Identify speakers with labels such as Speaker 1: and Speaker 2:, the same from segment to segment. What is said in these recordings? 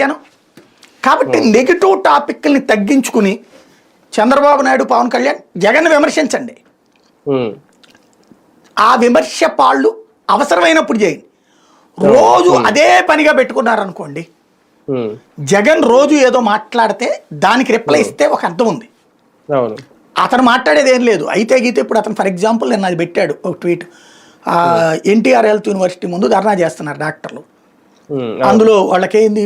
Speaker 1: జనం కాబట్టి నెగిటివ్ టాపిక్ని తగ్గించుకుని చంద్రబాబు నాయుడు పవన్ కళ్యాణ్ జగన్ విమర్శించండి. ఆ విమర్శ పాళ్ళు అవసరమైనప్పుడు చేయండి. రోజు అదే పనిగా పెట్టుకున్నారనుకోండి. జగన్ రోజు ఏదో మాట్లాడితే దానికి రిప్లై ఇస్తే ఒక అర్థం ఉంది. అతను మాట్లాడేది ఏం లేదు. అయితే గీతే ఇప్పుడు అతను ఫర్ ఎగ్జాంపుల్ నేను అది పెట్టాడు ఒక ట్వీట్. ఎన్టీఆర్ హెల్త్ యూనివర్సిటీ ముందు ధర్నా చేస్తున్నారు డాక్టర్లు. అందులో వాళ్ళకేంది?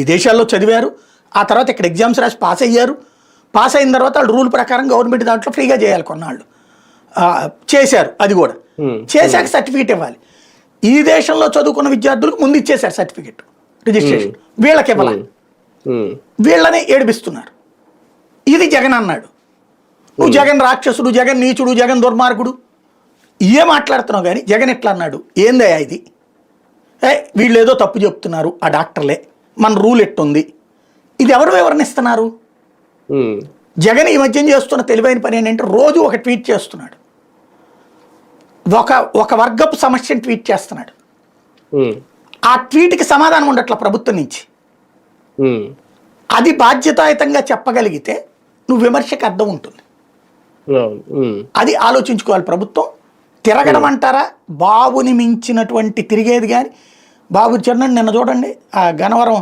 Speaker 1: విదేశాల్లో చదివారు. ఆ తర్వాత ఇక్కడ ఎగ్జామ్స్ రాసి పాస్ అయ్యారు. పాస్ అయిన తర్వాత వాళ్ళు రూల్ ప్రకారం గవర్నమెంట్ దాంట్లో ఫ్రీగా చేయాలి కొన్నాళ్ళు. చేశారు అది కూడా. చేశాక సర్టిఫికేట్ ఇవ్వాలి. ఈ దేశంలో చదువుకున్న విద్యార్థులకు ముందు ఇచ్చేశారు సర్టిఫికేట్ రిజిస్ట్రేషన్. వీళ్ళకి ఇవ్వాలి. వీళ్ళని ఏడిపిస్తున్నారు. ఇది జగన్ అన్నాడు. నువ్వు జగన్ రాక్షసుడు జగన్ నీచుడు జగన్ దుర్మార్గుడు. ఏ మాట్లాడుతున్నావు కానీ? జగన్ ఎట్లా అన్నాడు? ఏందయ్యా ఇది? వీళ్ళు ఏదో తప్పు చెప్తున్నారు ఆ డాక్టర్లే. మన రూల్ ఎట్టుంది? ఇది ఎవరు వివరణిస్తున్నారు? జగన్ ఈ మధ్యం చేస్తున్న తెలివైన పని ఏంటంటే రోజు ఒక ట్వీట్ చేస్తున్నాడు. ఒక ఒక వర్గపు సమస్యను ట్వీట్ చేస్తున్నాడు. ఆ ట్వీట్కి సమాధానం ఉండట్ల ప్రభుత్వం నుంచి. అది బాధ్యతాయుతంగా చెప్పగలిగితే నువ్వు విమర్శకు అర్థం ఉంటుంది. అది ఆలోచించుకోవాలి ప్రభుత్వం. తిరగడం అంటారా బాబుని మించినటువంటి తిరిగేది కానీ బాబు చిన్న నిన్న చూడండి ఆ గనవరం